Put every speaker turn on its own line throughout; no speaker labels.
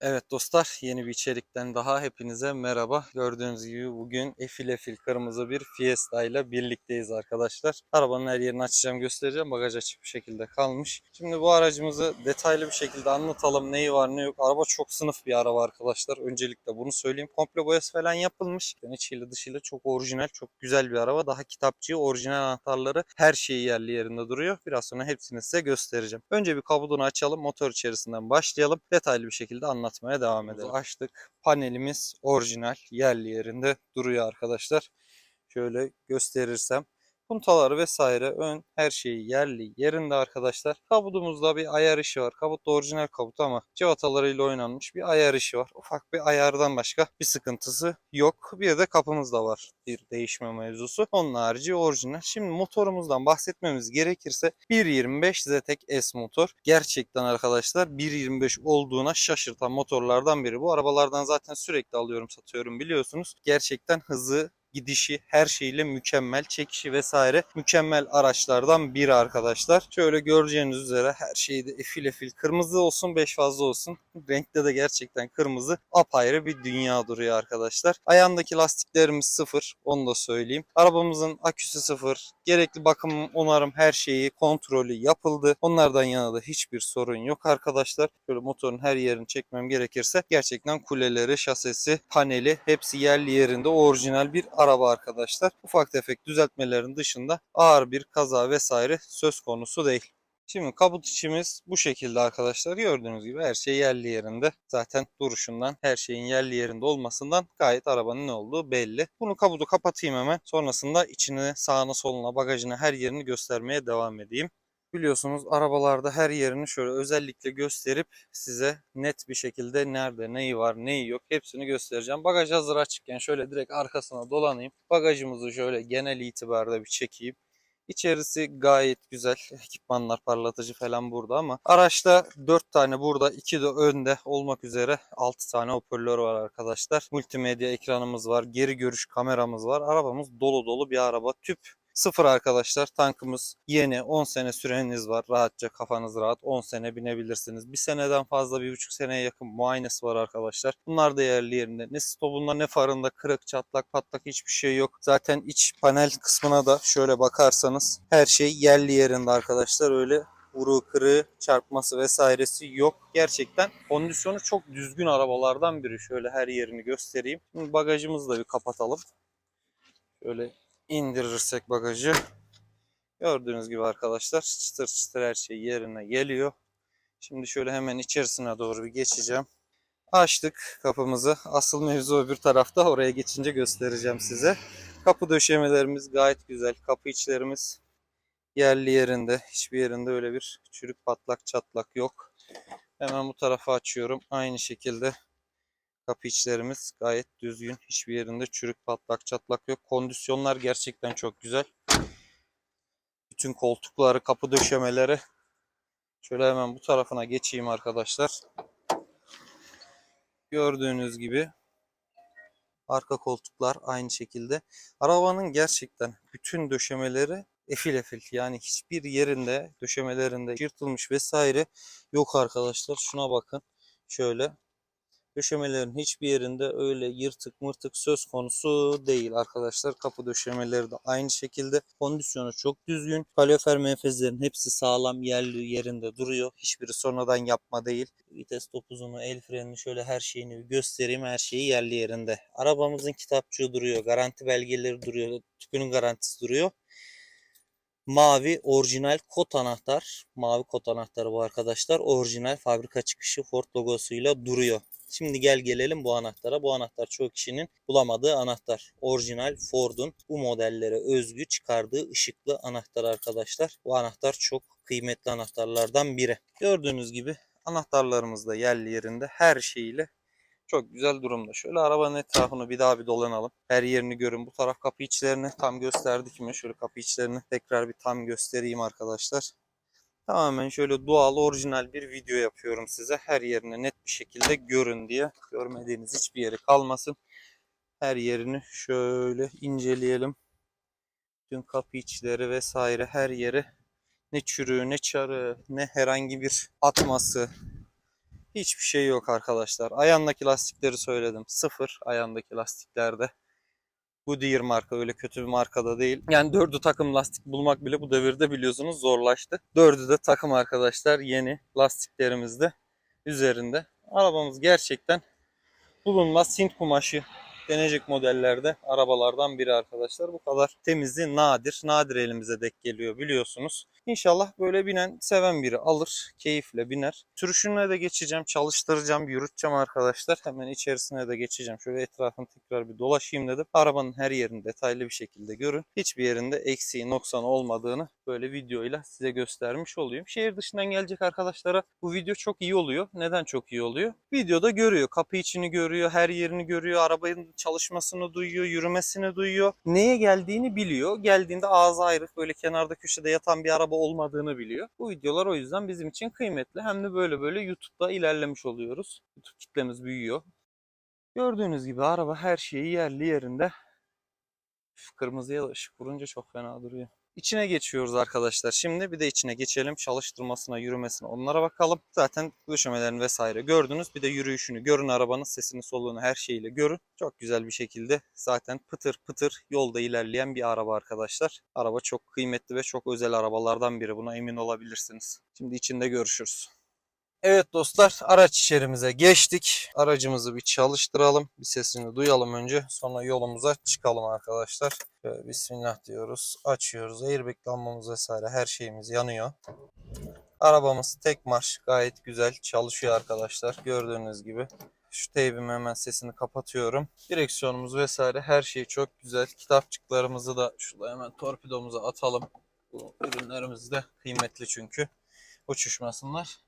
Evet dostlar yeni bir içerikten daha hepinize merhaba. Gördüğünüz gibi bugün efil efil kırmızı bir Fiesta ile birlikteyiz arkadaşlar. Arabanın her yerini açacağım göstereceğim. Bagaj açık bir şekilde kalmış. Şimdi bu aracımızı detaylı bir şekilde anlatalım. Neyi var ne yok. Araba çok sınıf bir araba arkadaşlar. Öncelikle bunu söyleyeyim. Komple boyası falan yapılmış. Yani içiyle dışıyla çok orijinal çok güzel bir araba. Daha kitapçı orijinal anahtarları her şeyi yerli yerinde duruyor. Biraz sonra hepsini size göstereceğim. Önce bir kabudunu açalım. Motor içerisinden başlayalım. Detaylı bir şekilde anlatmaya devam edelim. Açtık. Panelimiz orijinal yerli yerinde duruyor arkadaşlar. Şöyle gösterirsem. Puntaları vesaire ön her şeyi yerli yerinde arkadaşlar. Kabudumuzda bir ayar işi var. Kabut da orijinal kabut ama civatalarıyla oynanmış bir ayar işi var. Ufak bir ayardan başka bir sıkıntısı yok. Bir de kapımızda var bir değişme mevzusu. Onun harici orijinal. Şimdi motorumuzdan bahsetmemiz gerekirse 1.25 ZTEC S motor. Gerçekten arkadaşlar 1.25 olduğuna şaşırtan motorlardan biri. Bu arabalardan zaten sürekli alıyorum satıyorum biliyorsunuz. Gerçekten hızı gidişi her şeyle mükemmel çekişi vesaire mükemmel araçlardan biri arkadaşlar. Şöyle göreceğiniz üzere her şeyde efil efil kırmızı olsun 5 fazla olsun. Renkte de gerçekten kırmızı apayrı bir dünya duruyor arkadaşlar. Ayağındaki lastiklerimiz sıfır onu da söyleyeyim. Arabamızın aküsü sıfır. Gerekli bakım onarım her şeyi kontrolü yapıldı. Onlardan yana da hiçbir sorun yok arkadaşlar. Böyle motorun her yerini çekmem gerekirse gerçekten kuleleri, şasisi, paneli hepsi yerli yerinde orijinal bir araba arkadaşlar. Ufak tefek düzeltmelerin dışında ağır bir kaza vesaire söz konusu değil. Şimdi kabut içimiz bu şekilde arkadaşlar. Gördüğünüz gibi her şey yerli yerinde. Zaten duruşundan her şeyin yerli yerinde olmasından gayet arabanın ne olduğu belli. Bunu kabutu kapatayım hemen. Sonrasında içini sağına soluna bagajına her yerini göstermeye devam edeyim. Biliyorsunuz arabalarda her yerini şöyle özellikle gösterip size net bir şekilde nerede neyi var neyi yok hepsini göstereceğim. Bagaj hazır açıkken şöyle direkt arkasına dolanayım. Bagajımızı şöyle genel itibarda bir çekeyim. İçerisi gayet güzel. Ekipmanlar parlatıcı falan burada ama araçta 4 tane burada 2 de önde olmak üzere 6 tane hoparlör var arkadaşlar. Multimedya ekranımız var. Geri görüş kameramız var. Arabamız dolu dolu bir araba. Tüp Sıfır arkadaşlar tankımız yeni 10 sene süreniz var rahatça kafanız rahat 10 sene binebilirsiniz. Bir seneden fazla bir buçuk seneye yakın muayenesi var arkadaşlar. Bunlar da yerli yerinde. Ne stopunda ne farında kırık çatlak patlak hiçbir şey yok. Zaten iç panel kısmına da şöyle bakarsanız her şey yerli yerinde arkadaşlar öyle vuru kırığı çarpması vesairesi yok. Gerçekten kondisyonu çok düzgün arabalardan biri. Şöyle her yerini göstereyim. Şimdi bagajımızı da bir kapatalım. Şöyle indirirsek bagajı gördüğünüz gibi arkadaşlar çıtır çıtır her şey yerine geliyor. Şimdi şöyle hemen içerisine doğru bir geçeceğim. Açtık kapımızı. Asıl mevzu öbür tarafta. Oraya geçince göstereceğim size. Kapı döşemelerimiz gayet güzel. Kapı içlerimiz yerli yerinde. Hiçbir yerinde öyle bir çürük patlak çatlak yok. Hemen bu tarafa açıyorum. Aynı şekilde Kapı içlerimiz gayet düzgün. Hiçbir yerinde çürük patlak çatlak yok. Kondisyonlar gerçekten çok güzel. Bütün koltukları, kapı döşemeleri. Şöyle hemen bu tarafına geçeyim arkadaşlar. Gördüğünüz gibi arka koltuklar aynı şekilde. Arabanın gerçekten bütün döşemeleri efil efil. Yani hiçbir yerinde döşemelerinde yırtılmış vesaire yok arkadaşlar. Şuna bakın. Şöyle Döşemelerin hiçbir yerinde öyle yırtık mırtık söz konusu değil arkadaşlar. Kapı döşemeleri de aynı şekilde. Kondisyonu çok düzgün. Kalorifer menfezlerin hepsi sağlam yerli yerinde duruyor. Hiçbiri sonradan yapma değil. Vites topuzunu, el frenini şöyle her şeyini göstereyim. Her şeyi yerli yerinde. Arabamızın kitapçığı duruyor. Garanti belgeleri duruyor. Tüpünün garantisi duruyor. Mavi orijinal kot anahtar. Mavi kot anahtarı bu arkadaşlar. Orijinal fabrika çıkışı Ford logosuyla duruyor. Şimdi gel gelelim bu anahtara. Bu anahtar çoğu kişinin bulamadığı anahtar. Orijinal Ford'un bu modellere özgü çıkardığı ışıklı anahtar arkadaşlar. Bu anahtar çok kıymetli anahtarlardan biri. Gördüğünüz gibi anahtarlarımız da yerli yerinde her şeyiyle çok güzel durumda. Şöyle arabanın etrafını bir daha bir dolanalım. Her yerini görün. Bu taraf kapı içlerini tam gösterdik mi? Şöyle kapı içlerini tekrar bir tam göstereyim arkadaşlar. Tamamen şöyle doğal orijinal bir video yapıyorum size. Her yerine net bir şekilde görün diye. Görmediğiniz hiçbir yeri kalmasın. Her yerini şöyle inceleyelim. Tüm kapı içleri vesaire her yeri ne çürüğü ne çarı ne herhangi bir atması Hiçbir şey yok arkadaşlar. Ayağındaki lastikleri söyledim. Sıfır ayağındaki lastiklerde. Goodyear marka öyle kötü bir markada değil. Yani dördü takım lastik bulmak bile bu devirde biliyorsunuz zorlaştı. Dördü de takım arkadaşlar yeni lastiklerimizde üzerinde. Arabamız gerçekten bulunmaz Hint kumaşı denecek modellerde arabalardan biri arkadaşlar. Bu kadar temizliği nadir. Nadir elimize dek geliyor biliyorsunuz. İnşallah böyle binen, seven biri alır. Keyifle biner. Sürüşüne de geçeceğim, çalıştıracağım, yürüteceğim arkadaşlar. Hemen içerisine de geçeceğim. Şöyle etrafını tekrar bir dolaşayım dedim. Arabanın her yerini detaylı bir şekilde görün. Hiçbir yerinde eksiği, noksanı olmadığını böyle videoyla size göstermiş olayım. Şehir dışından gelecek arkadaşlara bu video çok iyi oluyor. Neden çok iyi oluyor? Videoda görüyor. Kapı içini görüyor, her yerini görüyor. Arabanın çalışmasını duyuyor, yürümesini duyuyor. Neye geldiğini biliyor. Geldiğinde ağzı ayrık böyle kenarda köşede yatan bir araba olmadığını biliyor. Bu videolar o yüzden bizim için kıymetli. Hem de böyle böyle YouTube'da ilerlemiş oluyoruz. YouTube kitlemiz büyüyor. Gördüğünüz gibi araba her şeyi yerli yerinde. Üf, Kırmızıya ışık vurunca çok fena duruyor. İçine geçiyoruz arkadaşlar. Şimdi bir de içine geçelim. Çalıştırmasına, yürümesine onlara bakalım. Zaten döşemelerini vesaire gördünüz. Bir de yürüyüşünü görün arabanın sesini, soluğunu her şeyiyle görün. Çok güzel bir şekilde zaten pıtır pıtır yolda ilerleyen bir araba arkadaşlar. Araba çok kıymetli ve çok özel arabalardan biri. Buna emin olabilirsiniz. Şimdi içinde görüşürüz. Evet dostlar araç içerimize geçtik. Aracımızı bir çalıştıralım. Bir sesini duyalım önce. Sonra yolumuza çıkalım arkadaşlar. Şöyle bismillah diyoruz. Açıyoruz. Airbag lambamız vesaire her şeyimiz yanıyor. Arabamız tek marş gayet güzel çalışıyor arkadaşlar. Gördüğünüz gibi. Şu teybimi hemen sesini kapatıyorum. Direksiyonumuz vesaire her şey çok güzel. Kitapçıklarımızı da şurada hemen torpidomuza atalım. Bu ürünlerimiz de kıymetli çünkü. Uçuşmasınlar.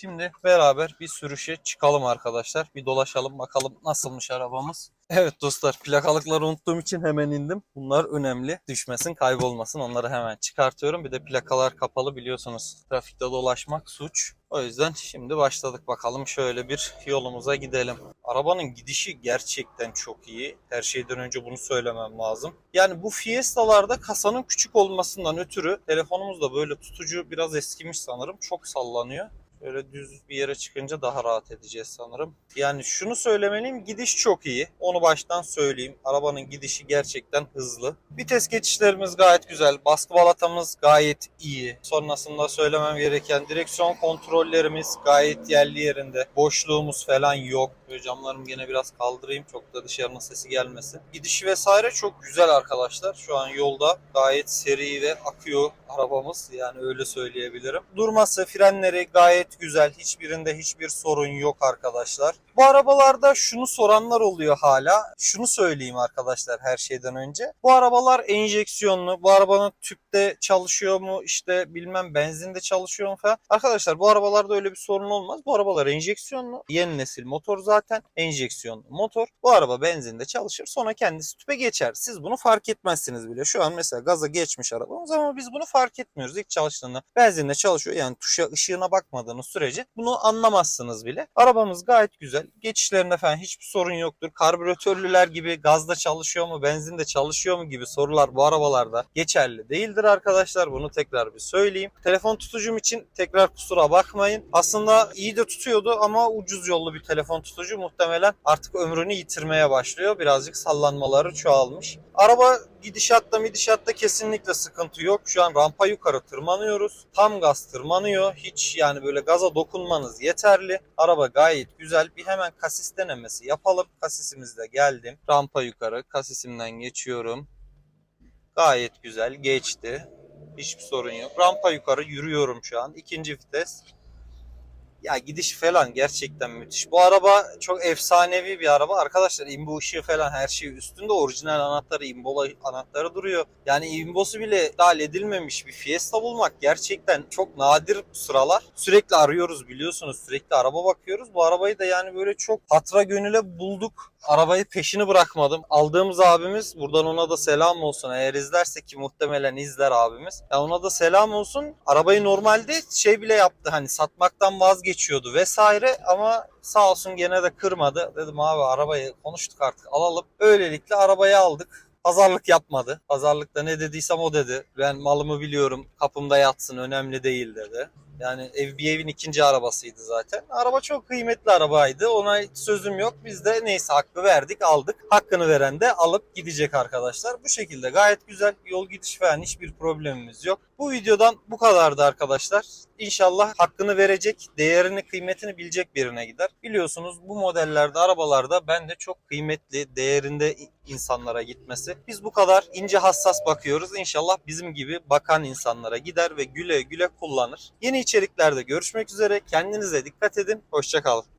Şimdi beraber bir sürüşe çıkalım arkadaşlar. Bir dolaşalım bakalım nasılmış arabamız. Evet dostlar plakalıkları unuttuğum için hemen indim. Bunlar önemli. Düşmesin kaybolmasın onları hemen çıkartıyorum. Bir de plakalar kapalı biliyorsunuz. Trafikte dolaşmak suç. O yüzden şimdi başladık bakalım şöyle bir yolumuza gidelim. Arabanın gidişi gerçekten çok iyi. Her şeyden önce bunu söylemem lazım. Yani bu Fiesta'larda kasanın küçük olmasından ötürü telefonumuz da böyle tutucu biraz eskimiş sanırım. Çok sallanıyor. Böyle düz bir yere çıkınca daha rahat edeceğiz sanırım. Yani şunu söylemeliyim gidiş çok iyi. Onu baştan söyleyeyim. Arabanın gidişi gerçekten hızlı. Vites geçişlerimiz gayet güzel. Baskı balatamız gayet iyi. Sonrasında söylemem gereken direksiyon kontrollerimiz gayet yerli yerinde. Boşluğumuz falan yok. Böyle camlarımı gene biraz kaldırayım. Çok da dışarının sesi gelmesin. Gidişi vesaire çok güzel arkadaşlar. Şu an yolda gayet seri ve akıyor arabamız. Yani öyle söyleyebilirim. Durması, frenleri gayet güzel. Hiçbirinde hiçbir sorun yok arkadaşlar. Bu arabalarda şunu soranlar oluyor hala. Şunu söyleyeyim arkadaşlar her şeyden önce. Bu arabalar enjeksiyonlu. Bu arabanın tüpte çalışıyor mu? işte bilmem benzinde çalışıyor mu falan. Arkadaşlar bu arabalarda öyle bir sorun olmaz. Bu arabalar enjeksiyonlu. Yeni nesil motor zaten enjeksiyonlu motor. Bu araba benzinde çalışır. Sonra kendisi tüpe geçer. Siz bunu fark etmezsiniz bile. Şu an mesela gaza geçmiş arabamız ama biz bunu fark etmiyoruz. İlk çalıştığında benzinde çalışıyor. Yani tuşa ışığına bakmadığınız sürece bunu anlamazsınız bile. Arabamız gayet güzel. Geçişlerinde falan hiçbir sorun yoktur. Karbüratörlüler gibi gazda çalışıyor mu, benzinde çalışıyor mu gibi sorular bu arabalarda geçerli değildir arkadaşlar. Bunu tekrar bir söyleyeyim. Telefon tutucum için tekrar kusura bakmayın. Aslında iyi de tutuyordu ama ucuz yollu bir telefon tutucu muhtemelen artık ömrünü yitirmeye başlıyor. Birazcık sallanmaları çoğalmış. Araba gidişatta midişatta kesinlikle sıkıntı yok. Şu an rampa yukarı tırmanıyoruz. Tam gaz tırmanıyor. Hiç yani böyle gaza dokunmanız yeterli. Araba gayet güzel. Bir hemen kasis denemesi yapalım. Kasisimizde geldim. Rampa yukarı kasisimden geçiyorum. Gayet güzel geçti. Hiçbir sorun yok. Rampa yukarı yürüyorum şu an. İkinci vites. Ya gidiş falan gerçekten müthiş. Bu araba çok efsanevi bir araba. Arkadaşlar imbo ışığı falan her şey üstünde. Orijinal anahtarı, imbola anahtarı duruyor. Yani imbosu bile dahil edilmemiş bir Fiesta bulmak gerçekten çok nadir sıralar. Sürekli arıyoruz biliyorsunuz. Sürekli araba bakıyoruz. Bu arabayı da yani böyle çok hatra gönüle bulduk. Arabayı peşini bırakmadım. Aldığımız abimiz buradan ona da selam olsun. Eğer izlerse ki muhtemelen izler abimiz. Ya ona da selam olsun. Arabayı normalde şey bile yaptı hani satmaktan vazgeçiyordu vesaire ama sağ olsun gene de kırmadı. Dedim abi arabayı konuştuk artık alalım. Öylelikle arabayı aldık. Pazarlık yapmadı. Pazarlıkta ne dediysem o dedi. Ben malımı biliyorum. Kapımda yatsın önemli değil dedi. Yani evin ikinci arabasıydı zaten. Araba çok kıymetli arabaydı. Ona sözüm yok. Biz de neyse hakkı verdik aldık. Hakkını veren de alıp gidecek arkadaşlar. Bu şekilde gayet güzel yol gidiş falan hiçbir problemimiz yok. Bu videodan bu kadardı arkadaşlar. İnşallah hakkını verecek, değerini, kıymetini bilecek birine gider. Biliyorsunuz bu modellerde, arabalarda ben de çok kıymetli, değerinde insanlara gitmesi. Biz bu kadar ince hassas bakıyoruz. İnşallah bizim gibi bakan insanlara gider ve güle güle kullanır. Yeni içeriklerde görüşmek üzere. Kendinize dikkat edin. Hoşçakalın.